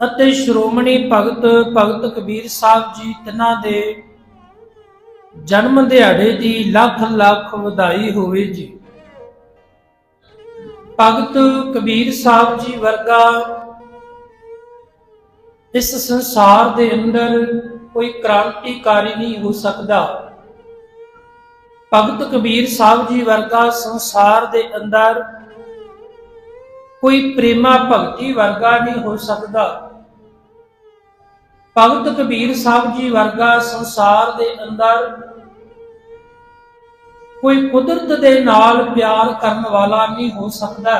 ਅਤੇ ਸ਼੍ਰੋਮਣੀ ਭਗਤ ਭਗਤ ਕਬੀਰ ਸਾਹਿਬ ਜੀ ਤਿੰਨਾਂ ਦੇ ਜਨਮ ਦਿਹਾੜੇ ਦੀ ਲੱਖ ਲੱਖ ਵਧਾਈ ਹੋਵੇ ਜੀ। ਭਗਤ ਕਬੀਰ ਸਾਹਿਬ ਜੀ ਵਰਗਾ ਇਸ ਸੰਸਾਰ ਦੇ ਅੰਦਰ ਕੋਈ ਕ੍ਰਾਂਤੀਕਾਰੀ ਨਹੀਂ ਹੋ ਸਕਦਾ। ਭਗਤ ਕਬੀਰ ਸਾਹਿਬ ਜੀ ਵਰਗਾ ਸੰਸਾਰ ਦੇ ਅੰਦਰ ਕੋਈ ਪ੍ਰੇਮਾ ਭਗਤੀ ਵਰਗਾ ਨਹੀਂ ਹੋ ਸਕਦਾ। ਭਗਤ ਕਬੀਰ ਸਾਹਿਬ ਜੀ ਵਰਗਾ ਸੰਸਾਰ ਦੇ ਅੰਦਰ ਕੋਈ ਕੁਦਰਤ ਦੇ ਨਾਲ ਪਿਆਰ ਕਰਨ ਵਾਲਾ ਨਹੀਂ ਹੋ ਸਕਦਾ।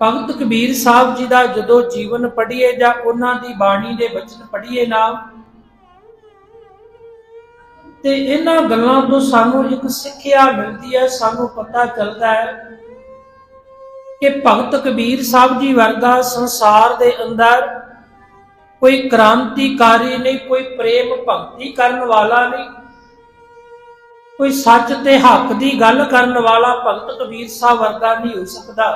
ਭਗਤ ਕਬੀਰ ਸਾਹਿਬ ਜੀ ਦਾ ਜਦੋਂ ਜੀਵਨ ਪੜ੍ਹੀਏ ਜਾਂ ਉਹਨਾਂ ਦੀ ਬਾਣੀ ਦੇ ਬਚਨ ਪੜ੍ਹੀਏ ਨਾ, ਤੇ ਇਹਨਾਂ ਗੱਲਾਂ ਤੋਂ ਸਾਨੂੰ ਇੱਕ ਸਿੱਖਿਆ ਮਿਲਦੀ ਹੈ, ਸਾਨੂੰ ਪਤਾ ਚੱਲਦਾ ਹੈ ਕਿ ਭਗਤ ਕਬੀਰ ਸਾਹਿਬ ਜੀ ਵਰਗਾ ਸੰਸਾਰ ਦੇ ਅੰਦਰ ਕੋਈ ਕ੍ਰਾਂਤੀਕਾਰੀ ਨਹੀਂ, ਕੋਈ ਪ੍ਰੇਮ ਭਗਤੀ ਕਰਨ ਵਾਲਾ ਨਹੀਂ, ਕੋਈ ਸੱਚ ਤੇ ਹੱਕ ਦੀ ਗੱਲ ਕਰਨ ਵਾਲਾ ਭਗਤ ਕਬੀਰ ਸਾਹਿਬ ਵਰਗਾ ਨਹੀਂ ਹੋ ਸਕਦਾ।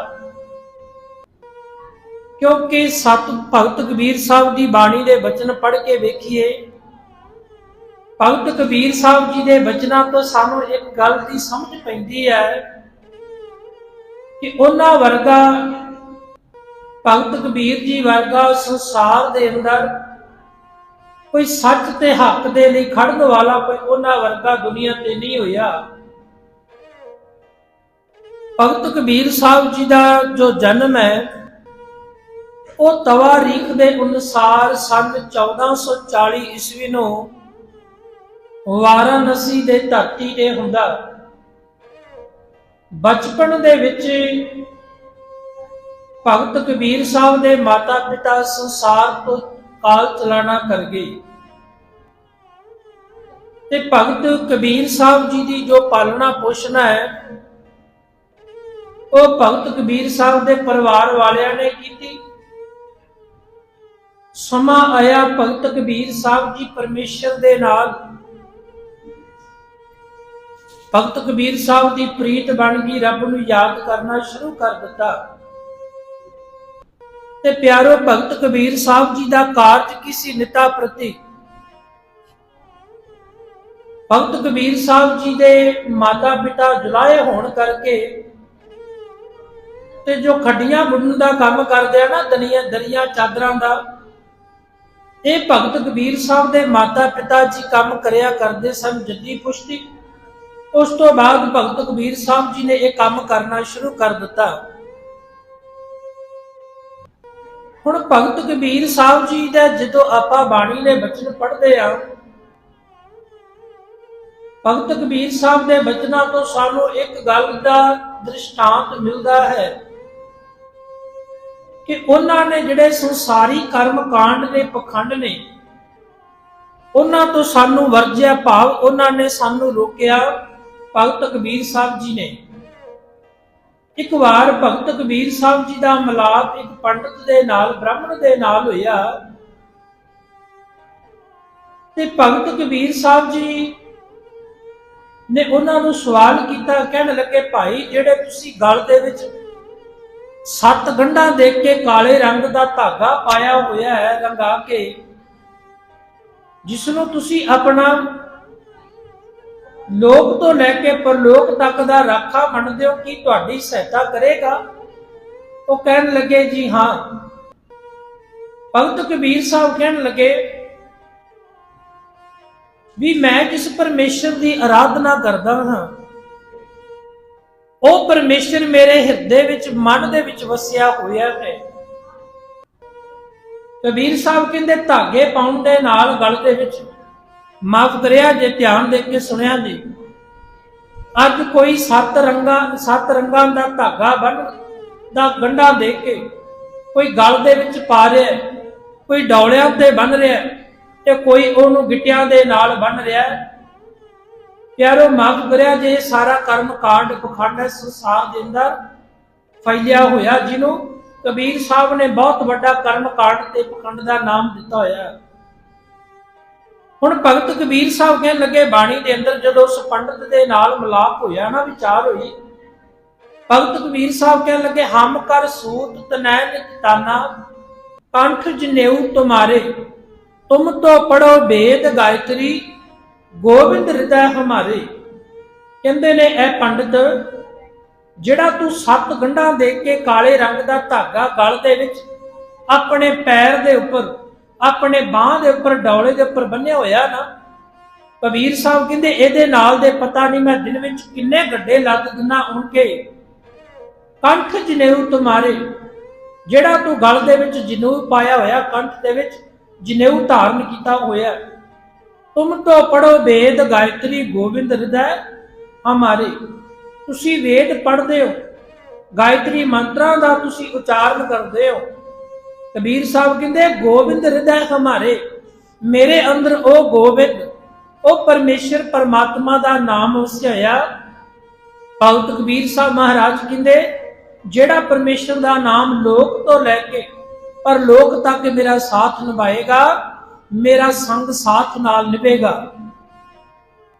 ਕਿਉਂਕਿ ਸਤ ਭਗਤ ਕਬੀਰ ਸਾਹਿਬ ਦੀ ਬਾਣੀ ਦੇ ਬਚਨ ਪੜ੍ਹ ਕੇ ਵੇਖੀਏ, ਭਗਤ ਕਬੀਰ ਸਾਹਿਬ ਜੀ ਦੇ ਬਚਨਾਂ ਤੋਂ ਸਾਨੂੰ ਇੱਕ ਗੱਲ ਦੀ ਸਮਝ ਪੈਂਦੀ ਹੈ ਕਿ ਉਹਨਾਂ ਵਰਗਾ ਭਗਤ ਕਬੀਰ ਜੀ ਵਰਗਾ ਸੰਸਾਰ ਦੇ ਅੰਦਰ ਕੋਈ ਸੱਚ ਤੇ ਹੱਕ ਦੇ ਲਈ ਖੜਨ ਵਾਲਾ ਕੋਈ ਉਹਨਾਂ ਵਰਗਾ ਦੁਨੀਆ ਤੇ ਨਹੀਂ ਹੋਇਆ। ਭਗਤ ਕਬੀਰ ਸਾਹਿਬ ਜੀ ਦਾ ਜੋ ਜਨਮ ਹੈ, ਉਹ ਤਵਾਰੀਖ ਦੇ ਅਨੁਸਾਰ ਸੰਨ 1440 ਈਸਵੀ ਨੂੰ ਵਾਰਾਣਸੀ ਦੇ ਧਰਤੀ ਤੇ ਹੁੰਦਾ। ਬਚਪਨ ਦੇ ਵਿੱਚ ਭਗਤ ਕਬੀਰ ਸਾਹਿਬ ਦੇ ਮਾਤਾ ਪਿਤਾ ਸੰਸਾਰ ਤੋਂ ਕਾਲ ਚਲਾਣਾ ਕਰ ਗਏ। ਤੇ ਭਗਤ ਕਬੀਰ ਸਾਹਿਬ ਜੀ ਦੀ ਜੋ ਪਾਲਣਾ ਪੋਸ਼ਣਾ ਹੈ, ਉਹ ਭਗਤ ਕਬੀਰ ਸਾਹਿਬ ਦੇ ਪਰਿਵਾਰ ਵਾਲਿਆਂ ਨੇ ਕੀਤੀ। ਸਮਾਂ ਆਇਆ ਭਗਤ ਕਬੀਰ ਸਾਹਿਬ ਜੀ ਪਰਮੇਸ਼ਰ ਦੇ ਨਾਲ ਭਗਤ ਕਬੀਰ ਸਾਹਿਬ ਦੀ ਪ੍ਰੀਤ ਬਣ ਗਈ, ਰੱਬ ਨੂੰ ਯਾਦ ਕਰਨਾ ਸ਼ੁਰੂ ਕਰ ਦਿੱਤਾ। ਤੇ ਪਿਆਰੋ, ਭਗਤ ਕਬੀਰ ਸਾਹਿਬ ਜੀ ਦਾ ਕਾਰਜ ਕਿਸੇ ਨਿਤਾ ਪ੍ਰਤੀ? ਭਗਤ ਕਬੀਰ ਸਾਹਿਬ ਜੀ ਦੇ ਮਾਤਾ ਪਿਤਾ ਜੁਲਾਏ ਹੋਣ ਕਰਕੇ ਤੇ ਜੋ ਖੱਡੀਆਂ ਬੁਣਨ ਦਾ ਕੰਮ ਕਰਦੇ ਆ ਨਾ, ਦਨੀਆਂ, ਦਰੀਆਂ ਚਾਦਰਾਂ ਦਾ, ਇਹ ਭਗਤ ਕਬੀਰ ਸਾਹਿਬ ਦੇ ਮਾਤਾ ਪਿਤਾ ਜੀ ਕੰਮ ਕਰਿਆ ਕਰਦੇ ਸਨ, ਜੱਦੀ ਪੁਸ਼ਤੀ ਉਸ ਤੋਂ ਬਾਅਦ ਭਗਤ ਕਬੀਰ ਸਾਹਿਬ ਜੀ ਨੇ ਇਹ ਕੰਮ ਕਰਨਾ ਸ਼ੁਰੂ ਕਰ ਦਿੱਤਾ। ਹੁਣ ਭਗਤ ਕਬੀਰ ਸਾਹਿਬ ਜੀ ਦਾ ਜਦੋਂ ਆਪਾਂ ਬਾਣੀ ਦੇ ਬਚਨ ਪੜ੍ਹਦੇ ਆ ਭਗਤ ਕਬੀਰ ਸਾਹਿਬ ਦੇ ਬਚਨਾਂ ਤੋਂ ਸਾਨੂੰ ਇੱਕ ਗੱਲ ਦਾ ਦ੍ਰਿਸ਼ਟਾਂਤ ਮਿਲਦਾ ਹੈ ਕਿ ਉਹਨਾਂ ਨੇ ਜਿਹੜੇ ਸੰਸਾਰੀ ਕਰਮ ਕਾਂਡ ਦੇ ਪਖੰਡ ਨੇ, ਉਹਨਾਂ ਤੋਂ ਸਾਨੂੰ ਵਰਜਿਆ ਭਾਵ ਉਹਨਾਂ ਨੇ ਸਾਨੂੰ ਰੋਕਿਆ। ਭਗਤ ਕਬੀਰ ਸਾਹਿਬ ਜੀ ਨੇ। ਇੱਕ ਵਾਰ ਭਗਤ ਕਬੀਰ ਸਾਹਿਬ ਜੀ ਦਾ ਮਿਲਾਪ ਇੱਕ ਪੰਡਤ ਦੇ ਨਾਲ, ਬ੍ਰਾਹਮਣ ਦੇ ਨਾਲ ਹੋਇਆ। ਤੇ ਭਗਤ ਕਬੀਰ ਸਾਹਿਬ ਜੀ ਨੇ ਉਹਨਾਂ ਨੂੰ ਸਵਾਲ ਕੀਤਾ, ਕਹਿਣ ਲੱਗੇ, ਭਾਈ, ਜਿਹੜੇ ਤੁਸੀਂ ਗਲ ਦੇ ਵਿੱਚ ਸੱਤ ਗੰਢਾਂ ਦੇ ਕੇ ਕਾਲੇ ਰੰਗ ਦਾ ਧਾਗਾ ਪਾਇਆ ਹੋਇਆ ਹੈ, ਰੰਗਾ ਕੇ ਜਿਸ ਨੂੰ ਤੁਸੀਂ ਆਪਣਾ ਲੋਕ ਤੋਂ ਲੈ ਕੇ ਪਰਲੋਕ ਤੱਕ ਦਾ ਰਾਖਾ ਮੰਨਦੇ ਹੋ ਕਿ ਤੁਹਾਡੀ ਸਹਾਇਤਾ ਕਰੇਗਾ? ਉਹ ਕਹਿਣ ਲੱਗੇ, ਜੀ ਹਾਂ। ਭਗਤ ਕਬੀਰ ਸਾਹਿਬ ਕਹਿਣ ਲੱਗੇ, ਵੀ ਮੈਂ ਜਿਸ ਪਰਮੇਸ਼ਰ ਦੀ ਆਰਾਧਨਾ ਕਰਦਾ ਹਾਂ, ਉਹ ਪਰਮੇਸ਼ਰ ਮੇਰੇ ਹਿਰਦੇ ਵਿੱਚ, ਮਨ ਦੇ ਵਿੱਚ ਵਸਿਆ ਹੋਇਆ ਹੈ। ਕਬੀਰ ਸਾਹਿਬ ਕਹਿੰਦੇ, ਧਾਗੇ ਪਾਉਣ ਦੇ ਨਾਲ ਗਲ ਦੇ ਵਿੱਚ। ਮਾਫ ਕਰਿਆ ਜੇ, ਧਿਆਨ ਦੇ ਕੇ ਸੁਣਿਆ ਜੀ ਅੱਜ ਕੋਈ ਸੱਤ ਰੰਗਾਂ ਸੱਤ ਰੰਗਾਂ ਦਾ ਧਾਗਾ ਬੰਨ ਦਾ ਗੰਢਾ ਦੇ ਕੇ ਕੋਈ ਗਲ ਦੇ ਵਿੱਚ ਪਾ ਰਿਹਾ ਕੋਈ ਡੌਲਿਆਂ ਤੇ ਬੰਨ ਰਿਹਾ ਤੇ ਕੋਈ ਉਹਨੂੰ ਗਿੱਟਿਆਂ ਦੇ ਨਾਲ ਬੰਨ ਰਿਹਾ ਹੈ। ਪਿਆਰੋ, ਮਾਫ ਕਰਿਆ ਜੇ ਸਾਰਾ ਕਰਮ ਕਾਂਡ ਪਖੰਡ ਸੰਸਾਰ ਦੇ ਅੰਦਰ ਫੈਲਿਆ ਹੋਇਆ ਜਿਹਨੂੰ ਕਬੀਰ ਸਾਹਿਬ ਨੇ ਬਹੁਤ ਵੱਡਾ ਕਰਮ ਕਾਂਡ ਤੇ ਪਖੰਡ ਦਾ ਨਾਮ ਦਿੱਤਾ ਹੋਇਆ ਹੁਣ ਭਗਤ ਕਬੀਰ ਸਾਹਿਬ ਕਹਿਣ ਲੱਗੇ, ਬਾਣੀ ਦੇ ਅੰਦਰ ਜਦੋਂ ਉਸ ਪੰਡਤ ਦੇ ਨਾਲ ਮਿਲਾਪ ਹੋਇਆ ਨਾ, ਵਿਚਾਰ ਹੋਈ, ਭਗਤ ਕਬੀਰ ਸਾਹਿਬ ਕਹਿਣ ਲੱਗੇ, ਹਮ ਕਰ ਸੂਤ ਤਨੈ ਤਾਨਾ, ਕੰਠ ਜਨੇਊ ਤੁਮਾਰੇ, ਤੁਮ ਤੋ ਪੜੋ ਵੇਦ ਗਾਇਤਰੀ, ਗੋਬਿੰਦ ਹਿਰਦੈ ਹਮਾਰੇ। ਕਹਿੰਦੇ ਨੇ ਇਹ ਪੰਡਤ, ਜਿਹੜਾ ਤੂੰ ਸੱਤ ਗੰਢਾਂ ਦੇ ਕੇ ਕਾਲੇ ਰੰਗ ਦਾ ਧਾਗਾ ਗਲ ਦੇ ਵਿੱਚ ਆਪਣੇ ਪੈਰ ਦੇ ਉੱਪਰ ਆਪਣੇ ਬਾਹ ਦੇ ਉੱਪਰ, ਡੌਲੇ ਦੇ ਉੱਪਰ ਬੰਨਿਆ ਹੋਇਆ ਨਾ ਕਬੀਰ ਸਾਹਿਬ ਕਹਿੰਦੇ, ਇਹਦੇ ਨਾਲ ਦੇ ਪਤਾ ਨਹੀਂ ਮੈਂ ਦਿਨ ਵਿੱਚ ਕਿੰਨੇ ਗੱਡੇ ਲੱਦ ਦਿਨਾ ਉਨਕੇ ਕੰਠ ਜਨੇਊ ਤੁਮਾਰੇ, ਜਿਹੜਾ ਤੂੰ ਗਲ ਦੇ ਵਿੱਚ ਜਨੇਊ ਪਾਇਆ ਹੋਇਆ, ਕੰਠ ਦੇ ਵਿੱਚ ਜਨੇਊ ਧਾਰਨ ਕੀਤਾ ਹੋਇਆ। ਤੁਮ ਤੋਂ ਪੜੋ ਵੇਦ ਗਾਇਤਰੀ ਗੋਬਿੰਦ ਹਿਰਦੈ ਹਮਾਰੇ। ਤੁਸੀਂ ਵੇਦ ਪੜ੍ਹਦੇ ਹੋ, ਗਾਇਤਰੀ ਮੰਤਰਾਂ ਦਾ ਤੁਸੀਂ ਉਚਾਰਨ ਕਰਦੇ ਹੋ। ਕਬੀਰ ਸਾਹਿਬ ਕਹਿੰਦੇ, ਗੋਬਿੰਦ ਹਿਰਦੈ ਹਮਾਰੇ, ਮੇਰੇ ਅੰਦਰ ਉਹ ਗੋਬਿੰਦ, ਉਹ ਪਰਮੇਸ਼ਰ ਪਰਮਾਤਮਾ ਦਾ ਨਾਮ ਵਸਿਆ ਭਗਤ ਕਬੀਰ ਸਾਹਿਬ ਮਹਾਰਾਜ ਕਹਿੰਦੇ, ਜਿਹੜਾ ਪਰਮੇਸ਼ਰ ਦਾ ਨਾਮ ਲੋਕ ਤੋਂ ਲੈ ਕੇ, ਪਰ ਲੋਕ ਤੱਕ ਮੇਰਾ ਸਾਥ ਨਿਭਾਏਗਾ, ਮੇਰਾ ਸੰਗ ਸਾਥ ਨਾਲ ਨਿਭੇਗਾ।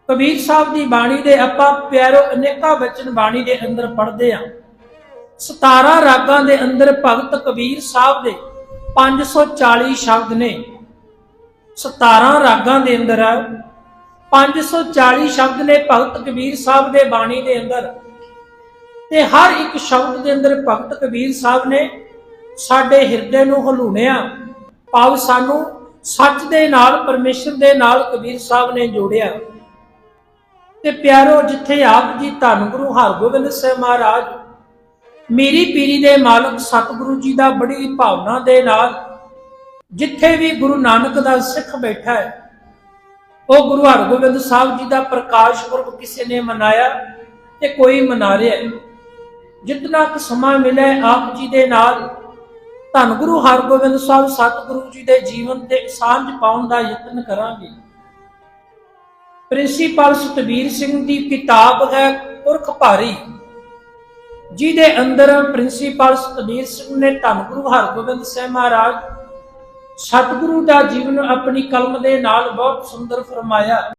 ਕਬੀਰ ਸਾਹਿਬ ਦੀ ਬਾਣੀ ਦੇ ਆਪਾਂ ਪਿਆਰੋ ਅਨੇਕਾਂ ਬਚਨ ਬਾਣੀ ਦੇ ਅੰਦਰ ਪੜ੍ਹਦੇ ਆ। 17 ਰਾਗਾਂ ਦੇ ਅੰਦਰ ਭਗਤ ਕਬੀਰ ਸਾਹਿਬ ਦੇ 540 ਸ਼ਬਦ ਨੇ। 17 ਰਾਗਾਂ ਦੇ ਅੰਦਰ 540 ਸ਼ਬਦ ਨੇ ਭਗਤ ਕਬੀਰ ਸਾਹਿਬ ਦੇ ਬਾਣੀ ਦੇ ਅੰਦਰ। ਤੇ ਹਰ ਇੱਕ ਸ਼ਬਦ ਦੇ ਅੰਦਰ ਭਗਤ ਕਬੀਰ ਸਾਹਿਬ ਨੇ ਸਾਡੇ ਹਿਰਦੇ ਨੂੰ ਹਲੂਣਿਆ ਭਾਵ ਸਾਨੂੰ ਸੱਚ ਦੇ ਨਾਲ, ਪਰਮੇਸ਼ਰ ਦੇ ਨਾਲ ਕਬੀਰ ਸਾਹਿਬ ਨੇ ਜੋੜਿਆ। ਤੇ ਪਿਆਰੋ, ਜਿੱਥੇ ਆਪ ਜੀ ਧੰਨ ਗੁਰੂ ਹਰਗੋਬਿੰਦ ਸਾਹਿਬ ਮਹਾਰਾਜ ਮੇਰੀ ਪੀਰੀ ਦੇ ਮਾਲਕ ਸਤਿਗੁਰੂ ਜੀ ਦਾ ਬੜੀ ਭਾਵਨਾ ਦੇ ਨਾਲ ਜਿੱਥੇ ਵੀ ਗੁਰੂ ਨਾਨਕ ਦਾ ਸਿੱਖ ਬੈਠਾ ਹੈ, ਉਹ ਗੁਰੂ ਹਰਗੋਬਿੰਦ ਸਾਹਿਬ ਜੀ ਦਾ ਪ੍ਰਕਾਸ਼ ਪੁਰਬ ਕਿਸੇ ਨੇ ਮਨਾਇਆ ਤੇ ਕੋਈ ਮਨਾ ਰਿਹਾ ਹੈ ਜਿਤਨਾ ਕੁ ਸਮਾਂ ਮਿਲੇ ਆਪ ਜੀ ਦੇ ਨਾਲ, ਧੰਨ ਗੁਰੂ ਹਰਗੋਬਿੰਦ ਸਾਹਿਬ ਸਤਿਗੁਰੂ ਜੀ ਦੇ ਜੀਵਨ ਤੇ ਸਾਂਝ ਪਾਉਣ ਦਾ ਯਤਨ ਕਰਾਂਗੇ। ਪ੍ਰਿੰਸੀਪਲ ਸਤਵੀਰ ਸਿੰਘ ਦੀ ਕਿਤਾਬ ਹੈ, ਪੁਰਖ ਭਾਰੀ। ਜਿਹਦੇ ਅੰਦਰ ਪ੍ਰਿੰਸੀਪਲ ਸਤਬੀਰ ਸਿੰਘ ਨੇ ਧੰਨ ਗੁਰੂ ਹਰਗੋਬਿੰਦ ਸਾਹਿਬ ਮਹਾਰਾਜ ਸਤਿਗੁਰੂ ਦਾ ਜੀਵਨ ਆਪਣੀ ਕਲਮ ਦੇ ਨਾਲ ਬਹੁਤ ਸੁੰਦਰ ਫਰਮਾਇਆ।